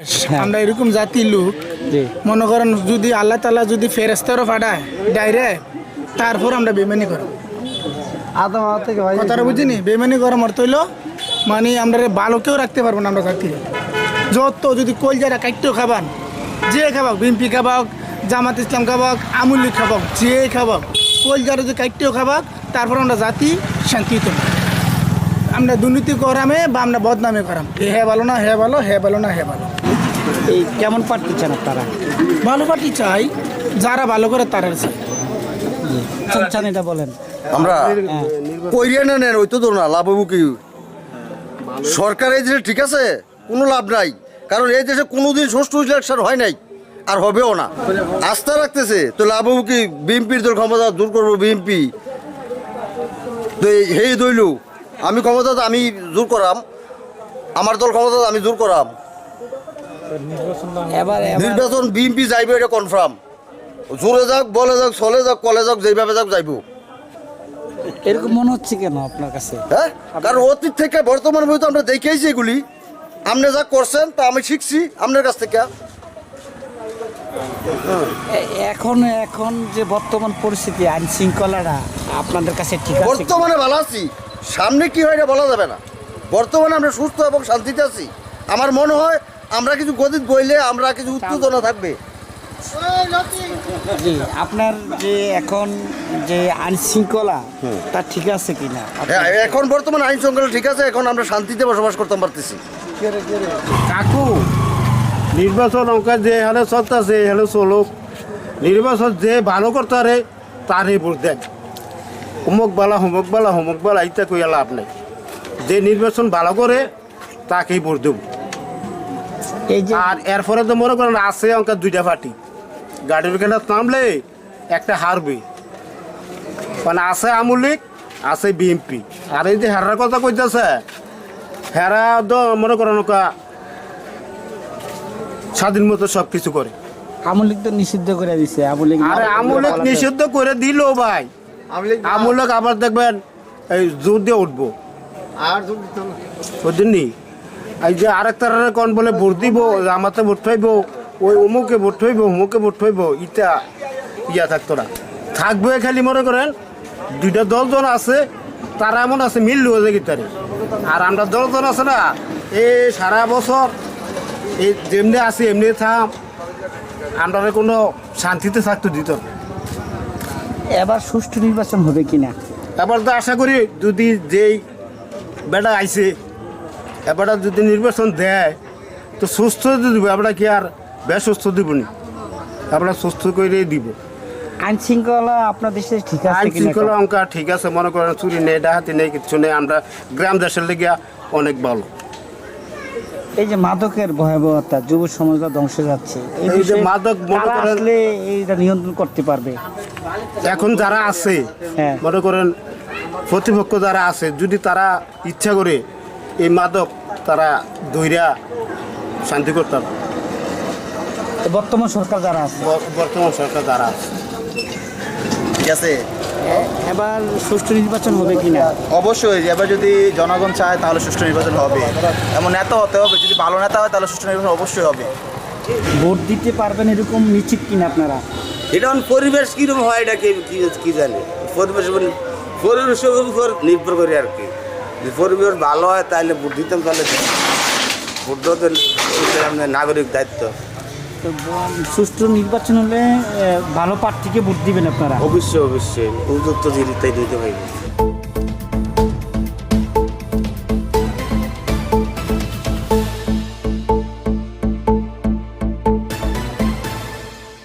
হ্যাঁ। আমরা এরকম জাতির লোক মনে করেন যদি আল্লাহ তালা যদি ফেরেস্তারও ফাটায় ডাইরেক্ট তারপর আমরা বেমানি করি কথাটা বুঝিনি? বেমানি করার অর্থ হইল মানে আমরা ভালো কেউ রাখতে পারব না আমরা জাতি যত যদি কল যারা কাটতেও খাবান যে খাবাক বিএমপি খাবাক জামাত ইসলাম খাবাক আমুল লীগ খাবাক যে খাবাক কলজারা যদি কাটতেও খাবাক তারপর আমরা জাতি শান্তিতে আমরা দুর্নীতি করামে বা আমরা বদনামে করাম। এ হ্যাঁ ভালো না হ্যাঁ ভালো হ্যাঁ ভালো না হ্যাঁ ভালো। এই কেমন পার্টি চান আপনারা? ভালো পার্টি চাই। যারা ভালো করে তারা চাই চান চান এটা বলেন। আমরা হ্যাঁ। কইরিয়া না নেন ওই তো ধরো না লাভ হব কি? সরকার এই দেশে ঠিক আছে কোনো লাভ নাই। কারণ এই দেশে কোনোদিন সুষ্ঠু ইলেকশন হয় নাই আর হবেও না। আস্থা রাখতেছে তো লাভ হব কি? বিএনপির তোর ক্ষমতা দূর করব বিএনপি। তো হেই দইলু আমি ক্ষমতা আমি দূর করাম। আমার দল ক্ষমতা আমি দূর করাম। নির্বাচন বিএনপি যাইবে এটা কনফার্ম জোরে যাক বলে যাক চলে যাক কলে যাক যেভাবে যাক যাইব। এরকম মনে হচ্ছে কেন আপনার কাছে? হ্যাঁ? কারণ অতীত থেকে বর্তমান পর্যন্ত আমরা দেখেইছি এগুলি। আপনি যা করছেন তা আমি শিখছি আপনার কাছ থেকে। এখন এখন যে বর্তমান পরিস্থিতি আইন শৃঙ্খলাটা আপনাদের কাছে ঠিক আছে কি? বর্তমানে ভালো আছি। সামনে কি হয় এটা বলা যাবে না। বর্তমানে আমরা সুস্থ এবং শান্তিতে আছি। আমার মনে হয় আমরা কিছু গদিত বইলে আমরা কিছু উত্তেজনা থাকবে। জি আপনার যে এখন যে আইন শৃঙ্খলা তা ঠিক আছে কিনা হ্যাঁ এখন বর্তমানে আইন শৃঙ্খলা ঠিক আছে এখন আমরা শান্তিতে বসবাস করতে পারতেছি। কাকু নির্বাচন অঙ্ক যে হারে চলতেছে এই হারে চলুক। নির্বাচন যে ভালো করতে পারে তারই ভোট দেন। অমুক বালা হোমক বালা হোমক বালা ইত্যা কইয়া লাভ নেই। যে নির্বাচন ভালো করে তাকেই ভোট দেব। আর এরপরে তো মনে করেন আছে অঙ্ক দুইটা পার্টি। গাড়ির কেনা নামলে একটা হারবে। মানে আছে আমুলিক আছে বিএমপি। আর এই যে হেরার কথা কইতেছে হেরা তো মনে করেন স্বাধীন মতো সব কিছু করে। আমলিক তো নিষিদ্ধ করে দিছে আমলিক আরে আমুলিক নিষিদ্ধ করে দিল ভাই। আমুলক আবার দেখবেন এই জোর দিয়ে উঠবো। আর জোর দিত বুঝলি এই যে আরেক তারারে কোন বলে ভোট দিব আমাতে ভোট ফাইব ওই অমুকে ভোট ফাইব অমুকে ভোট ফাইব ইটা ইয়া থাকতো না। থাকবে খালি মনে করেন দুইটা দলজন আছে তারা এমন আছে মিল হয়ে গিটারে আর আমরা দলজন আছে না এই সারা বছর এই যেমনি আছে এমনি থাম আমরা কোনো শান্তিতে থাকতে দিত এবার সুষ্ঠু নির্বাচন হবে কিনা? এবার তো আশা করি যদি যেই বেটা আইছে এবার যদি নির্বাচন দেয় তো সুস্থ দিব আমরা কি আর বেসুস্থ দিব নি আমরা সুস্থ করে দিব। আইন শৃঙ্খলা আপনার দেশে ঠিক আছে আইন শৃঙ্খলা অঙ্ক ঠিক আছে মনে করেন চুরি নেই ডাহাতি নেই কিছু নেই আমরা গ্রাম দেশের লেগে অনেক ভালো। এই যে মাদকের ভয়াবহতা যুব সমাজটা ধ্বংস যাচ্ছে এই যে মাদক মনে করেন- এইটা নিয়ন্ত্রণ করতে পারবে? এখন যারা আছে হ্যাঁ। মনে করেন প্রতিপক্ষ যারা আছে যদি তারা ইচ্ছা করে এই মাদক তারা ধৈর্যা শান্তি করতে পারবে। বর্তমান সরকার যারা আছে? বর্তমান সরকার যারা আছে। ঠিক আছে। এবার সুষ্ঠু নির্বাচন হবে কিনা? অবশ্যই এবার যদি জনগণ চায় তাহলে সুষ্ঠু নির্বাচন হবে। এমন নেতা হতে হবে যদি ভালো নেতা হয় তাহলে সুষ্ঠু নির্বাচন অবশ্যই হবে। ভোট দিতে পারবেন এরকম নিশ্চিত কিনা আপনারা? এটা এখন পরিবেশ কীরকম হয় এটা কি কি জানে? পরিবেশ পরিবেশের উপর নির্ভর করে আর কি। যদি পরিবেশ ভালো হয় তাহলে ভোট দিতাম তাহলে বুদ্ধদের দেওয়া নাগরিক দায়িত্ব। সুষ্ঠু নির্বাচন হলে ভালো প্রার্থীকে ভোট দিবেন আপনারা? অবশ্যই অবশ্যই। উদ্যোগ তো দিতে দিতে হবে।